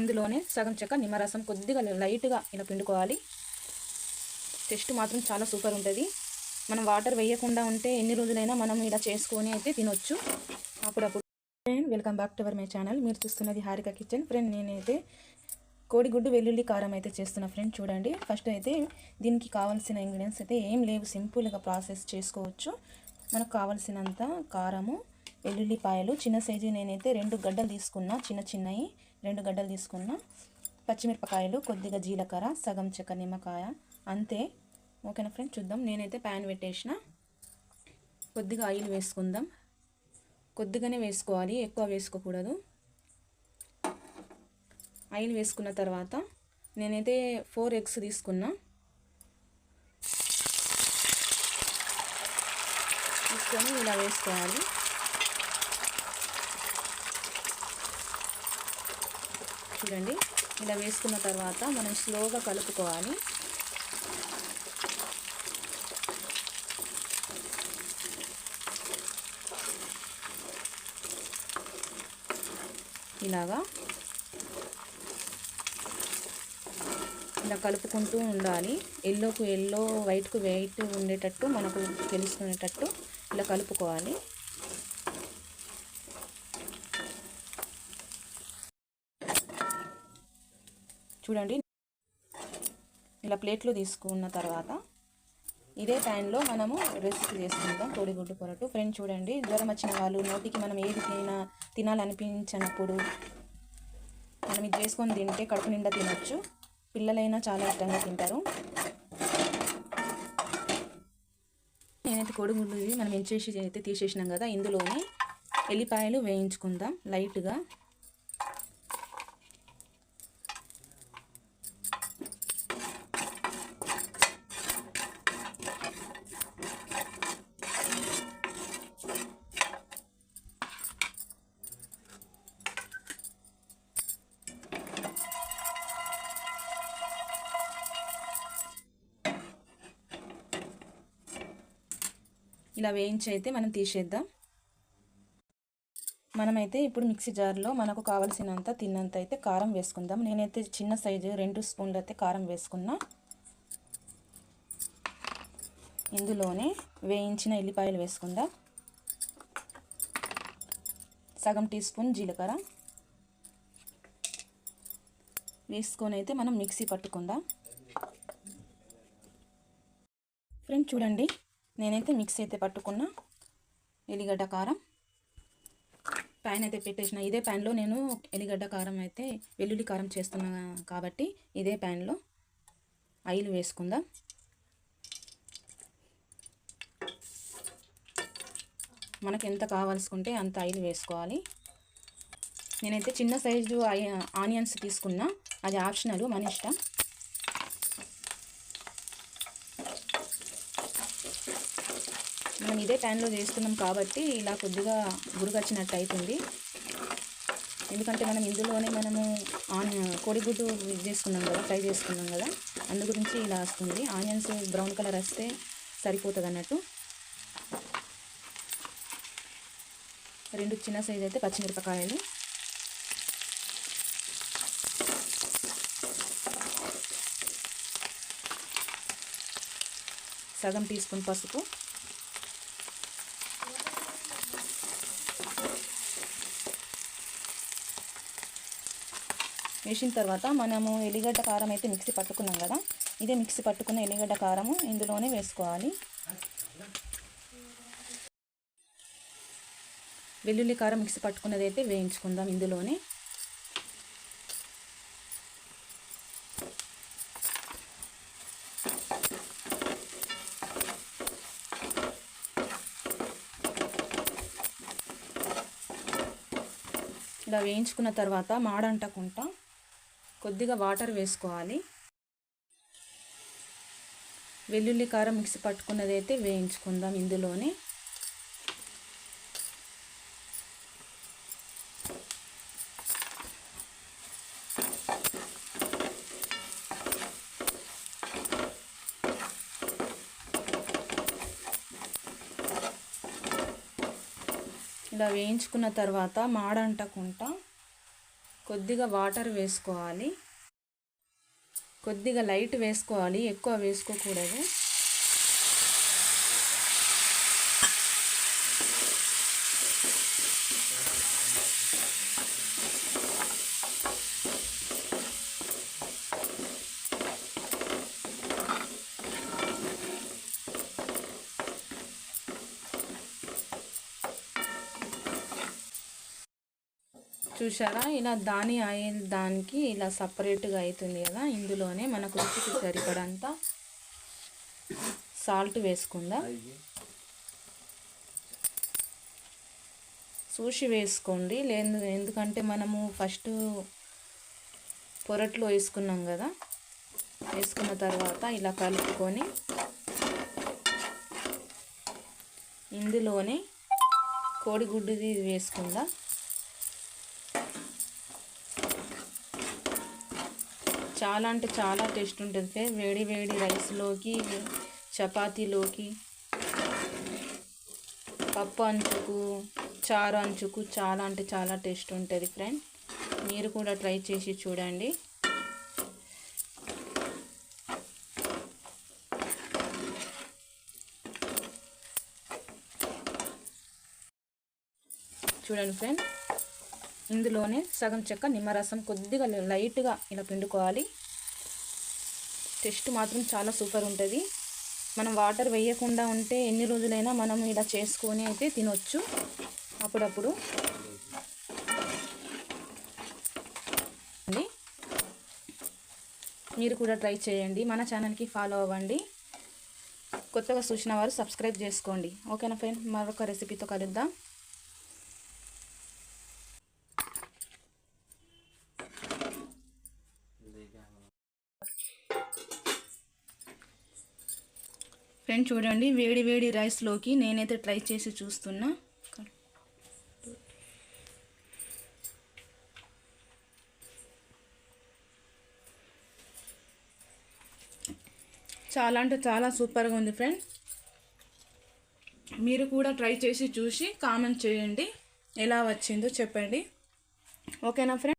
ఇందులోనే సగం చెక్క నిమ్మరసం కొద్దిగా లైట్గా ఇలా పిండుకోవాలి. టెస్ట్ మాత్రం చాలా సూపర్ ఉంటుంది. మనం వాటర్ వేయకుండా ఉంటే ఎన్ని రోజులైనా మనం ఇలా చేసుకొని అయితే తినొచ్చు. అప్పుడప్పుడు friend welcome back to our my channel మీరు చూస్తున్నది హారిక కిచెన్. ఫ్రెండ్ నేనైతే కోడిగుడ్డు వెల్లుల్లి కారం అయితే చేస్తున్నా ఫ్రెండ్ చూడండి. ఫస్ట్ అయితే దీనికి కావాల్సిన ఇంగ్రీడియంట్స్ అయితే ఏం లేవు. సింపుల్గా ప్రాసెస్ చేసుకోవచ్చు. మనకు కావాల్సినంత కారము వెల్లుల్లిపాయలు చిన్న సైజు నేనైతే రెండు గడ్డలు తీసుకున్నా చిన్న చిన్నవి రెండు గడ్డలు తీసుకున్నా. పచ్చిమిరపకాయలు కొద్దిగా జీలకర్ర సగం చెక్క నిమ్మకాయ అంతే. ఓకేనా ఫ్రెండ్ చూద్దాం. నేనైతే ప్యాన్ పెట్టేసిన. కొద్దిగా ఆయిల్ వేసుకుందాం. కొద్దిగానే వేసుకోవాలి. ఎక్కువ వేసుకోకూడదు. ఆయిల్ వేసుకున్న తర్వాత నేనైతే ఫోర్ ఎగ్స్ తీసుకున్నా. తీసుకొని ఇలా వేసుకోవాలి. చూడండి. ఇలా వేసుకున్న తర్వాత మనం స్లోగా కలుపుకోవాలి. ఇలాగా ఇలా కలుపుకుంటూ ఉండాలి. ఎల్లోకు ఎల్లో వైట్కు వైట్ ఉండేటట్టు మనకు తెలుసుకునేటట్టు ఇలా కలుపుకోవాలి. చూడండి. ఇలా ప్లేట్లో తీసుకున్న తర్వాత ఇదే ప్యాన్లో మనము రెసిపీ చేసుకుంటాం కోడిగుడ్డు పొరటు. ఫ్రెండ్ చూడండి జ్వరం వచ్చిన వాళ్ళు నోటికి మనం ఏది తినా తినాలనిపించినప్పుడు మనం ఇది చేసుకొని తింటే కడుపు నిండా తినొచ్చు. పిల్లలైనా చాలా ఇష్టంగా తింటారు. నేనైతే కోడిగుడ్డు మనం ఎంచేసి అయితే తీసేసినాం కదా ఇందులోనే ఎల్లిపాయలు వేయించుకుందాం లైట్గా. ఇలా వేయించి అయితే మనం తీసేద్దాం. మనమైతే ఇప్పుడు మిక్సీ జార్లో మనకు కావలసినంత తిన్నంత అయితే కారం వేసుకుందాం. నేనైతే చిన్న సైజు రెండు స్పూన్లు అయితే కారం వేసుకున్నా. ఇందులోనే వేయించిన ఎల్లిపాయలు వేసుకుందాం. సగం టీ స్పూన్ జీలకర్ర. వేసుకొని అయితే మనం మిక్సీ పట్టుకుందాం. ఫ్రెండ్ చూడండి నేనైతే మిక్సీ అయితే పట్టుకున్న. ఎల్లిగడ్డ కారం. ప్యాన్ అయితే పెట్టేసిన. ఇదే ప్యాన్లో నేను ఎల్లిగడ్డ కారం అయితే వెల్లుల్లి కారం చేస్తున్నా కాబట్టి ఇదే ప్యాన్లో ఆయిల్ వేసుకుందాం. మనకు ఎంత కావాల్సుకుంటే అంత ఆయిల్ వేసుకోవాలి. నేనైతే చిన్న సైజు ఆనియన్స్ తీసుకున్నా. అది ఆప్షనల్ మన ఇష్టం. మనం ఇదే ప్యాన్లో చేస్తున్నాం కాబట్టి ఇలా కొద్దిగా గురుగచ్చినట్టు అవుతుంది ఎందుకంటే మనం ఇందులోనే మనము ఆన్ కోడిగుడ్డు చేసుకున్నాం కదా ఫ్రై చేసుకున్నాం కదా అందు గురించి ఇలా వస్తుంది. ఆనియన్స్ బ్రౌన్ కలర్ వస్తే సరిపోతుంది అన్నట్టు రెండు చిన్న సైజ్ అయితే పచ్చిమిరపకాయలు. సగం టీ స్పూన్ పసుపు. వేసిన తర్వాత మనము ఎల్లిగడ్డ కారం అయితే మిక్సీ పట్టుకున్నాం కదా ఇదే మిక్సీ పట్టుకున్న ఎల్లిగడ్డ కారము ఇందులోనే వేసుకోవాలి. వెల్లుల్లి కారం మిక్సీ పట్టుకున్నది అయితే వేయించుకుందాం ఇందులోనే. ఇలా వేయించుకున్న తర్వాత మాడంటకుంటా కొద్దిగా వాటర్ వేసుకోవాలి. వెల్లుల్లి కారం మిక్సీ పట్టుకున్నది అయితే వేయించుకుందాం ఇందులోనే. ఇలా వేయించుకున్న తర్వాత మాడంటకుంటా కొద్దిగా వాటర్ వేసుకోవాలి. కొద్దిగా లైట్ వేసుకోవాలి. ఎక్కువ వేసుకోకూడదు. చూసారా ఇలా దాని ఆయిల్ దానికి ఇలా సపరేట్గా అవుతుంది కదా ఇందులోనే మనకు రుచికి సరిపడంత సాల్ట్ వేసుకుందా. చూసి వేసుకోండి. లేదు ఎందుకంటే మనము ఫస్ట్ పొరట్లో వేసుకున్నాం కదా వేసుకున్న తర్వాత ఇలా కలుపుకొని ఇందులోనే కోడిగుడ్డుది వేసుకుందా. చాలా అంటే చాలా టేస్ట్ ఉంటుంది ఫ్రెండ్స్. వేడి వేడి రైస్లోకి చపాతీలోకి పప్పు అంచుకు చారు అంచుకు చాలా అంటే చాలా టేస్ట్ ఉంటుంది ఫ్రెండ్ మీరు కూడా ట్రై చేసి చూడండి. చూడండి ఫ్రెండ్ ఇందులోనే సగం చెక్క నిమ్మరసం కొద్దిగా లైట్గా ఇలా పిండుకోవాలి. టేస్ట్ మాత్రం చాలా సూపర్ ఉంటుంది. మనం వాటర్ వేయకుండా ఉంటే ఎన్ని రోజులైనా మనం ఇలా చేసుకొని అయితే తినొచ్చు. అప్పుడప్పుడు. మీరు కూడా ట్రై చేయండి. మన ఛానల్కి ఫాలో అవ్వండి. కొత్తగా చూసిన వారు సబ్స్క్రైబ్ చేసుకోండి. ఓకేనా ఫ్రెండ్? మరొక రెసిపీతో కలుద్దాం. ఫ్రెండ్ చూడండి వేడి వేడి రైస్లోకి నేనైతే ట్రై చేసి చూస్తున్నా. చాలా అంటే చాలా సూపర్గా ఉంది ఫ్రెండ్ మీరు కూడా ట్రై చేసి చూసి కామెంట్ చేయండి. ఎలా వచ్చిందో చెప్పండి. ఓకేనా ఫ్రెండ్